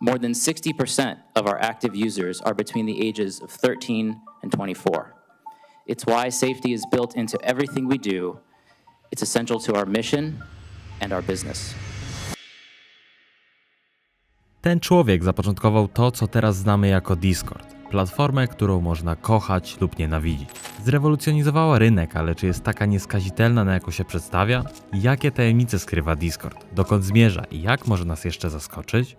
more than 60% of our active users are between the ages of 13 and 24. It's why safety is built into everything we do. It's essential to our mission and our business. Ten człowiek zapoczątkował to, co teraz znamy jako Discord. Platformę, którą można kochać lub nienawidzić. Zrewolucjonizowała rynek, ale czy jest taka nieskazitelna, na jaką się przedstawia? Jakie tajemnice skrywa Discord? Dokąd zmierza i jak może nas jeszcze zaskoczyć?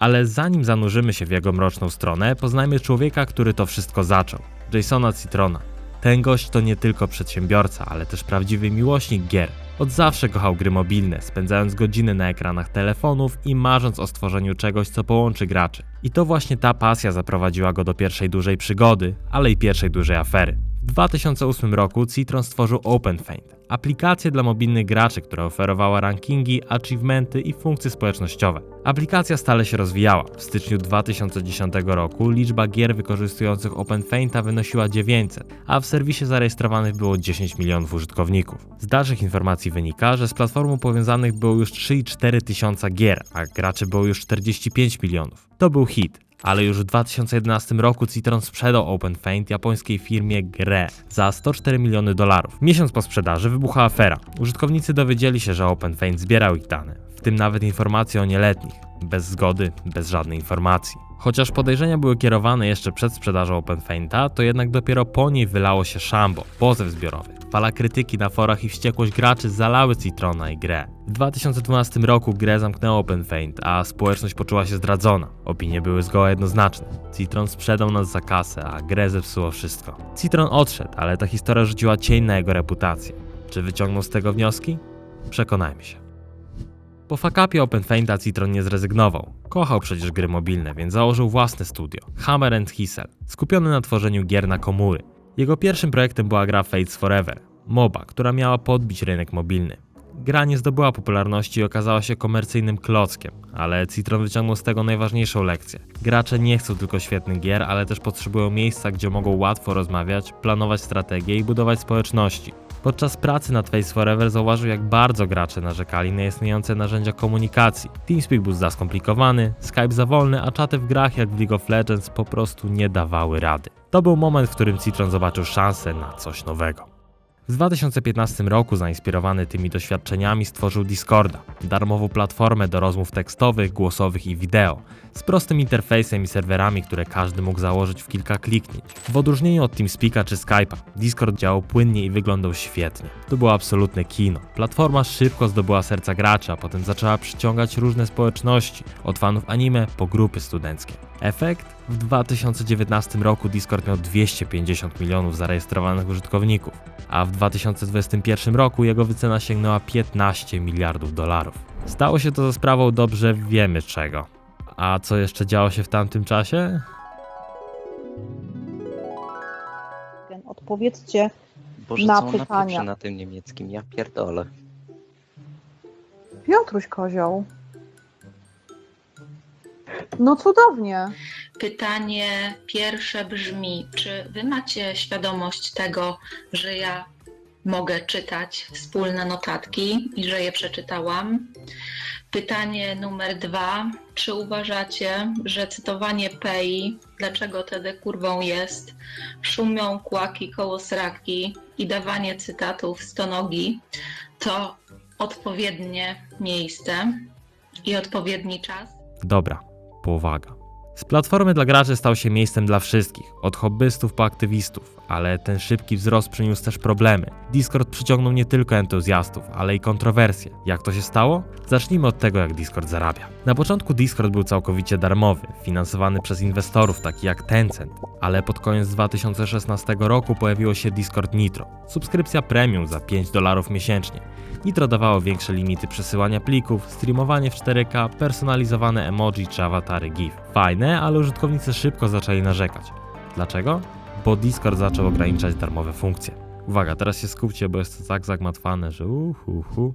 Ale zanim zanurzymy się w jego mroczną stronę, poznajmy człowieka, który to wszystko zaczął. Jasona Citrona. Ten gość to nie tylko przedsiębiorca, ale też prawdziwy miłośnik gier. Od zawsze kochał gry mobilne, spędzając godziny na ekranach telefonów i marząc o stworzeniu czegoś, co połączy graczy. I to właśnie ta pasja zaprowadziła go do pierwszej dużej przygody, ale i pierwszej dużej afery. W 2008 roku Citron stworzył OpenFaint, aplikację dla mobilnych graczy, która oferowała rankingi, achievementy i funkcje społecznościowe. Aplikacja stale się rozwijała. W styczniu 2010 roku liczba gier wykorzystujących OpenFainta wynosiła 900, a w serwisie zarejestrowanych było 10 milionów użytkowników. Z dalszych informacji wynika, że z platformą powiązanych było już 3,4 tysiąca gier, a graczy było już 45 milionów. To był hit, ale już w 2011 roku Citron sprzedał OpenFaint japońskiej firmie Grę za 104 miliony dolarów. Miesiąc po sprzedaży wybuchła afera. Użytkownicy dowiedzieli się, że OpenFaint zbierał ich dane, w tym nawet informacje o nieletnich, bez zgody, bez żadnej informacji. Chociaż podejrzenia były kierowane jeszcze przed sprzedażą OpenFainta, to jednak dopiero po niej wylało się szambo, pozew zbiorowy. Fala krytyki na forach i wściekłość graczy zalały Citrona i grę. W 2012 roku grę zamknęło OpenFaint, a społeczność poczuła się zdradzona. Opinie były zgoła jednoznaczne. Citron sprzedał nas za kasę, a grę zepsuło wszystko. Citron odszedł, ale ta historia rzuciła cień na jego reputację. Czy wyciągnął z tego wnioski? Przekonajmy się. Po fakapie OpenFainta Citron nie zrezygnował. Kochał przecież gry mobilne, więc założył własne studio, Hammer and Hissel, skupione na tworzeniu gier na komóry. Jego pierwszym projektem była gra Fates Forever, MOBA, która miała podbić rynek mobilny. Gra nie zdobyła popularności i okazała się komercyjnym klockiem, ale Citron wyciągnął z tego najważniejszą lekcję. Gracze nie chcą tylko świetnych gier, ale też potrzebują miejsca, gdzie mogą łatwo rozmawiać, planować strategie i budować społeczności. Podczas pracy nad Face Forever zauważył, jak bardzo gracze narzekali na istniejące narzędzia komunikacji. TeamSpeak był za skomplikowany, Skype za wolny, a czaty w grach jak w League of Legends po prostu nie dawały rady. To był moment, w którym Citron zobaczył szansę na coś nowego. W 2015 roku, zainspirowany tymi doświadczeniami, stworzył Discorda, darmową platformę do rozmów tekstowych, głosowych i wideo, z prostym interfejsem i serwerami, które każdy mógł założyć w kilka kliknięć. W odróżnieniu od TeamSpeaka czy Skype'a, Discord działał płynnie i wyglądał świetnie. To było absolutne kino. Platforma szybko zdobyła serca graczy, a potem zaczęła przyciągać różne społeczności, od fanów anime po grupy studenckie. Efekt? W 2019 roku Discord miał 250 milionów zarejestrowanych użytkowników, a w 2021 roku jego wycena sięgnęła 15 miliardów dolarów. Stało się to za sprawą dobrze wiemy czego. A co jeszcze działo się w tamtym czasie? Odpowiedzcie Boże, na co pytania. na tym niemieckim? Ja pierdolę. Piotruś Kozioł. No cudownie. Pytanie pierwsze brzmi: czy wy macie świadomość tego, że ja mogę czytać wspólne notatki i że je przeczytałam? Pytanie numer dwa: czy uważacie, że cytowanie Pei, dlaczego tedy kurwą jest, szumią kłaki koło sraki i dawanie cytatów stonogi to odpowiednie miejsce i odpowiedni czas? Dobra, powaga. Z platformy dla graczy stał się miejscem dla wszystkich, od hobbystów po aktywistów, ale ten szybki wzrost przyniósł też problemy. Discord przyciągnął nie tylko entuzjastów, ale i kontrowersje. Jak to się stało? Zacznijmy od tego, jak Discord zarabia. Na początku Discord był całkowicie darmowy, finansowany przez inwestorów takich jak Tencent, ale pod koniec 2016 roku pojawiło się Discord Nitro, subskrypcja premium za 5 dolarów miesięcznie. Nitro dawało większe limity przesyłania plików, streamowanie w 4K, personalizowane emoji czy awatary GIF. Fajne, ale użytkownicy szybko zaczęli narzekać. Dlaczego? Bo Discord zaczął ograniczać darmowe funkcje. Uwaga, teraz się skupcie, bo jest to tak zagmatwane, że uhuhu.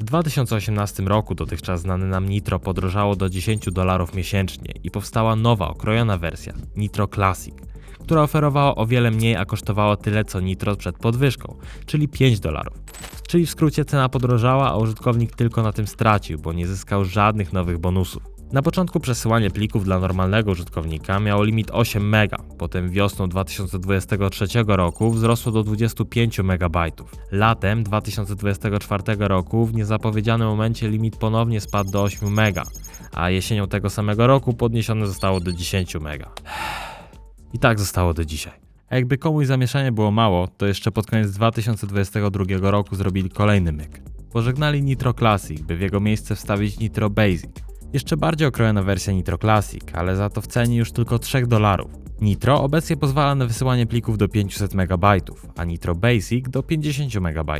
W 2018 roku dotychczas znane nam Nitro podrożało do 10 dolarów miesięcznie i powstała nowa, okrojona wersja Nitro Classic, która oferowała o wiele mniej, a kosztowała tyle co Nitro przed podwyżką, czyli 5 dolarów. Czyli w skrócie cena podrożała, a użytkownik tylko na tym stracił, bo nie zyskał żadnych nowych bonusów. Na początku przesyłanie plików dla normalnego użytkownika miało limit 8 MB, potem wiosną 2023 roku wzrosło do 25 MB. Latem 2024 roku w niezapowiedzianym momencie limit ponownie spadł do 8 MB, a jesienią tego samego roku podniesione zostało do 10 MB. I tak zostało do dzisiaj. A jakby komuś zamieszanie było mało, to jeszcze pod koniec 2022 roku zrobili kolejny myk. Pożegnali Nitro Classic, by w jego miejsce wstawić Nitro Basic. Jeszcze bardziej okrojona wersja Nitro Classic, ale za to w cenie już tylko 3 dolarów. Nitro obecnie pozwala na wysyłanie plików do 500 MB, a Nitro Basic do 50 MB.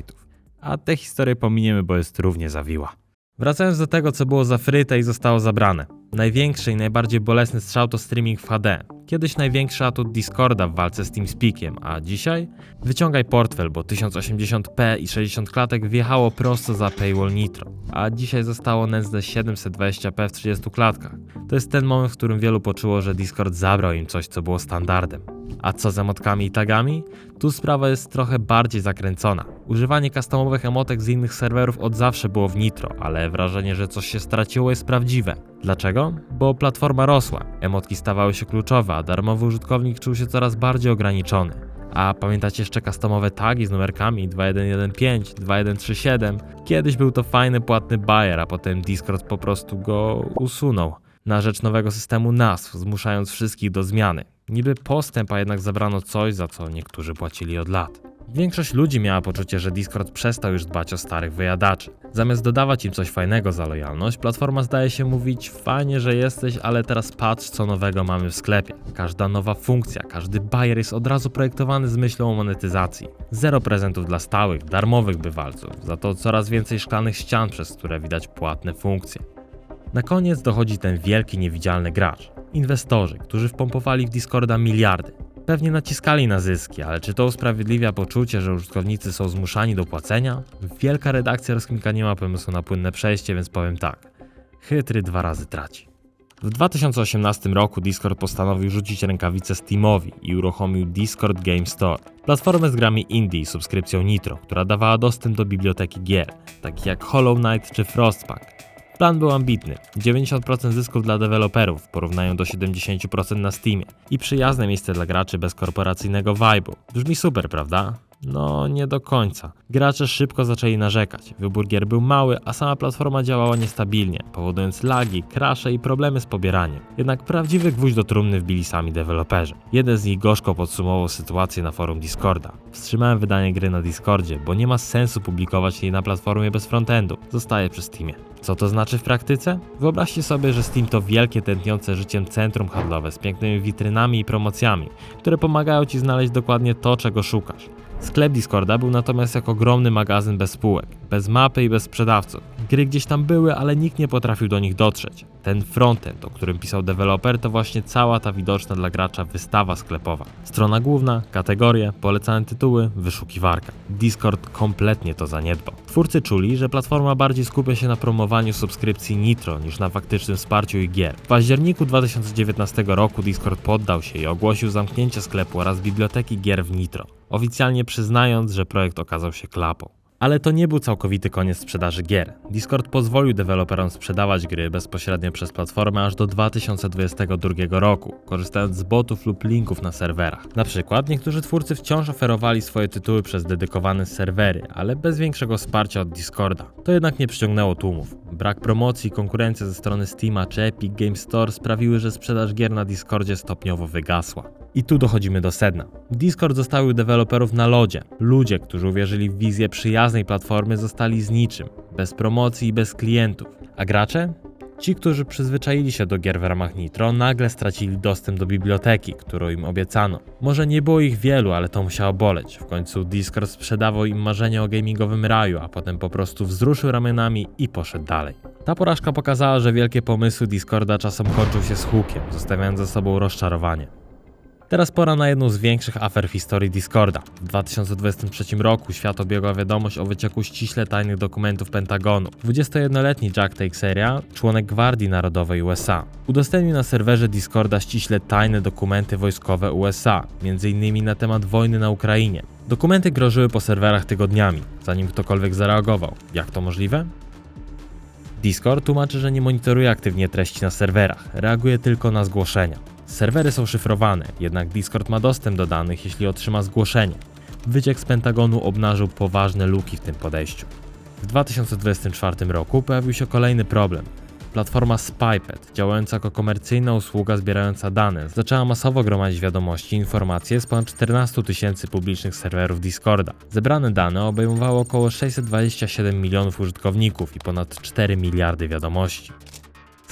A tę historię pominiemy, bo jest równie zawiła. Wracając do tego, co było zafryte i zostało zabrane. Największy i najbardziej bolesny strzał to streaming w HD. Kiedyś największy atut Discorda w walce z TeamSpeakiem, a dzisiaj? Wyciągaj portfel, bo 1080p i 60 klatek wjechało prosto za paywall Nitro, a dzisiaj zostało nędzne 720p w 30 klatkach. To jest ten moment, w którym wielu poczuło, że Discord zabrał im coś, co było standardem. A co z emotkami i tagami? Tu sprawa jest trochę bardziej zakręcona. Używanie customowych emotek z innych serwerów od zawsze było w Nitro, ale wrażenie, że coś się straciło jest prawdziwe. Dlaczego? Bo platforma rosła, emotki stawały się kluczowe, a darmowy użytkownik czuł się coraz bardziej ograniczony. A pamiętacie jeszcze customowe tagi z numerkami 2115, 2137? Kiedyś był to fajny płatny bajer, a potem Discord po prostu go usunął na rzecz nowego systemu nazw, zmuszając wszystkich do zmiany. Niby postęp, a jednak zabrano coś, za co niektórzy płacili od lat. Większość ludzi miała poczucie, że Discord przestał już dbać o starych wyjadaczy. Zamiast dodawać im coś fajnego za lojalność, platforma zdaje się mówić: Fajnie, że jesteś, ale teraz patrz, co nowego mamy w sklepie. Każda nowa funkcja, każdy bajer jest od razu projektowany z myślą o monetyzacji. Zero prezentów dla stałych, darmowych bywalców, za to coraz więcej szklanych ścian, przez które widać płatne funkcje. Na koniec dochodzi ten wielki, niewidzialny gracz. Inwestorzy, którzy wpompowali w Discorda miliardy. Pewnie naciskali na zyski, ale czy to usprawiedliwia poczucie, że użytkownicy są zmuszani do płacenia? Wielka redakcja Rozkminka nie ma pomysłu na płynne przejście, więc powiem tak. Chytry dwa razy traci. W 2018 roku Discord postanowił rzucić rękawice Steamowi i uruchomił Discord Game Store, platformę z grami indie i subskrypcją Nitro, która dawała dostęp do biblioteki gier, takich jak Hollow Knight czy Frostpunk. Plan był ambitny. 90% zysków dla deweloperów w porównaniu do 70% na Steamie i przyjazne miejsce dla graczy bez korporacyjnego vibe'u. Brzmi super, prawda? No, nie do końca. Gracze szybko zaczęli narzekać. Wybór gier był mały, a sama platforma działała niestabilnie, powodując lagi, crashe i problemy z pobieraniem. Jednak prawdziwy gwóźdź do trumny wbili sami deweloperzy. Jeden z nich gorzko podsumował sytuację na forum Discorda. Wstrzymałem wydanie gry na Discordzie, bo nie ma sensu publikować jej na platformie bez frontendu. Zostaje przy Steamie. Co to znaczy w praktyce? Wyobraźcie sobie, że Steam to wielkie, tętniące życiem centrum handlowe z pięknymi witrynami i promocjami, które pomagają Ci znaleźć dokładnie to, czego szukasz. Sklep Discorda był natomiast jak ogromny magazyn bez spółek, bez mapy i bez sprzedawców. Gry gdzieś tam były, ale nikt nie potrafił do nich dotrzeć. Ten frontend, o którym pisał deweloper, to właśnie cała ta widoczna dla gracza wystawa sklepowa. Strona główna, kategorie, polecane tytuły, wyszukiwarka. Discord kompletnie to zaniedbał. Twórcy czuli, że platforma bardziej skupia się na promowaniu subskrypcji Nitro niż na faktycznym wsparciu ich gier. W październiku 2019 roku Discord poddał się i ogłosił zamknięcie sklepu oraz biblioteki gier w Nitro, oficjalnie przyznając, że projekt okazał się klapą. Ale to nie był całkowity koniec sprzedaży gier. Discord pozwolił deweloperom sprzedawać gry bezpośrednio przez platformę aż do 2022 roku, korzystając z botów lub linków na serwerach. Na przykład niektórzy twórcy wciąż oferowali swoje tytuły przez dedykowane serwery, ale bez większego wsparcia od Discorda. To jednak nie przyciągnęło tłumów. Brak promocji i konkurencja ze strony Steama czy Epic Game Store sprawiły, że sprzedaż gier na Discordzie stopniowo wygasła. I tu dochodzimy do sedna. Discord zostawił deweloperów na lodzie. Ludzie, którzy uwierzyli w wizję przyjaznej platformy, zostali z niczym, bez promocji i bez klientów. A gracze? Ci, którzy przyzwyczaili się do gier w ramach Nitro, nagle stracili dostęp do biblioteki, którą im obiecano. Może nie było ich wielu, ale to musiało boleć. W końcu Discord sprzedawał im marzenie o gamingowym raju, a potem po prostu wzruszył ramionami i poszedł dalej. Ta porażka pokazała, że wielkie pomysły Discorda czasem kończą się z hukiem, zostawiając za sobą rozczarowanie. Teraz pora na jedną z większych afer w historii Discorda. W 2023 roku świat obiegła wiadomość o wycieku ściśle tajnych dokumentów Pentagonu. 21-letni Jack Teixeira, członek Gwardii Narodowej USA, udostępnił na serwerze Discorda ściśle tajne dokumenty wojskowe USA, m.in. na temat wojny na Ukrainie. Dokumenty grożyły po serwerach tygodniami, zanim ktokolwiek zareagował. Jak to możliwe? Discord tłumaczy, że nie monitoruje aktywnie treści na serwerach, reaguje tylko na zgłoszenia. Serwery są szyfrowane, jednak Discord ma dostęp do danych, jeśli otrzyma zgłoszenie. Wyciek z Pentagonu obnażył poważne luki w tym podejściu. W 2024 roku pojawił się kolejny problem. Platforma SpyPet, działająca jako komercyjna usługa zbierająca dane, zaczęła masowo gromadzić wiadomości i informacje z ponad 14 tysięcy publicznych serwerów Discorda. Zebrane dane obejmowały około 627 milionów użytkowników i ponad 4 miliardy wiadomości.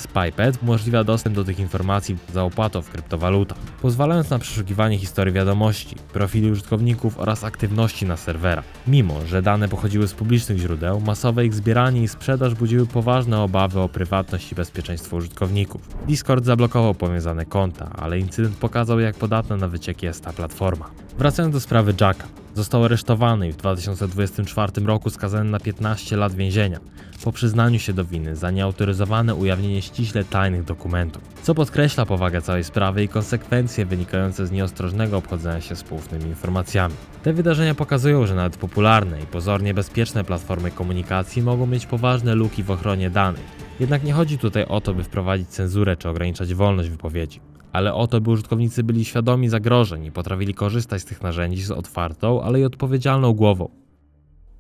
SpyPet umożliwia dostęp do tych informacji za opłatą w kryptowalutach, pozwalając na przeszukiwanie historii wiadomości, profili użytkowników oraz aktywności na serwerach. Mimo, że dane pochodziły z publicznych źródeł, masowe ich zbieranie i sprzedaż budziły poważne obawy o prywatność i bezpieczeństwo użytkowników. Discord zablokował powiązane konta, ale incydent pokazał, jak podatna na wycieki jest ta platforma. Wracając do sprawy Jacka. Został aresztowany i w 2024 roku skazany na 15 lat więzienia po przyznaniu się do winy za nieautoryzowane ujawnienie ściśle tajnych dokumentów, co podkreśla powagę całej sprawy i konsekwencje wynikające z nieostrożnego obchodzenia się z poufnymi informacjami. Te wydarzenia pokazują, że nawet popularne i pozornie bezpieczne platformy komunikacji mogą mieć poważne luki w ochronie danych. Jednak nie chodzi tutaj o to, by wprowadzić cenzurę czy ograniczać wolność wypowiedzi ale o to, by użytkownicy byli świadomi zagrożeń i potrafili korzystać z tych narzędzi z otwartą, ale i odpowiedzialną głową.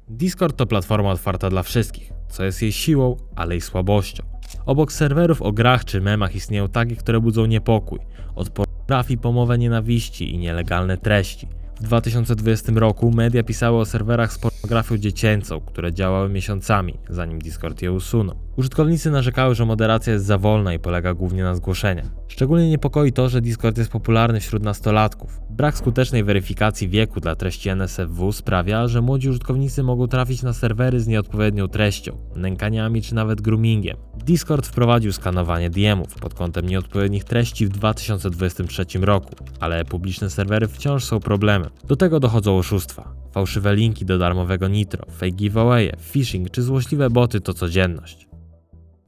Discord to platforma otwarta dla wszystkich, co jest jej siłą, ale i słabością. Obok serwerów o grach czy memach istnieją takie, które budzą niepokój, od pornografii po mowę nienawiści i nielegalne treści. W 2020 roku media pisały o serwerach z pornografią dziecięcą, które działały miesiącami, zanim Discord je usunął. Użytkownicy narzekały, że moderacja jest za wolna i polega głównie na zgłoszeniach. Szczególnie niepokoi to, że Discord jest popularny wśród nastolatków. Brak skutecznej weryfikacji wieku dla treści NSFW sprawia, że młodzi użytkownicy mogą trafić na serwery z nieodpowiednią treścią, nękaniami czy nawet groomingiem. Discord wprowadził skanowanie DM-ów pod kątem nieodpowiednich treści w 2023 roku, ale publiczne serwery wciąż są problemem. Do tego dochodzą oszustwa. Fałszywe linki do darmowego nitro, fake giveawaye, phishing czy złośliwe boty to codzienność.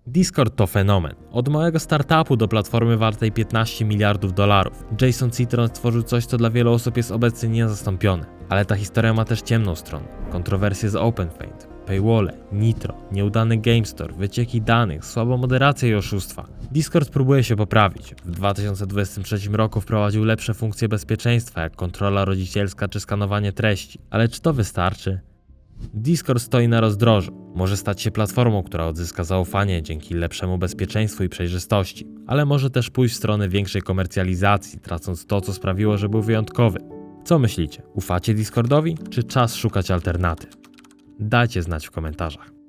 Discord to fenomen. Od małego startupu do platformy wartej 15 miliardów dolarów. Jason Citron stworzył coś, co dla wielu osób jest obecnie niezastąpione. Ale ta historia ma też ciemną stronę. Kontrowersje z OpenFaint, paywalle, nitro, nieudany Game Store, wycieki danych, słaba moderacja i oszustwa. Discord próbuje się poprawić. W 2023 roku wprowadził lepsze funkcje bezpieczeństwa, jak kontrola rodzicielska czy skanowanie treści. Ale czy to wystarczy? Discord stoi na rozdrożu. Może stać się platformą, która odzyska zaufanie dzięki lepszemu bezpieczeństwu i przejrzystości, ale może też pójść w stronę większej komercjalizacji, tracąc to, co sprawiło, że był wyjątkowy. Co myślicie? Ufacie Discordowi, czy czas szukać alternatyw? Dajcie znać w komentarzach.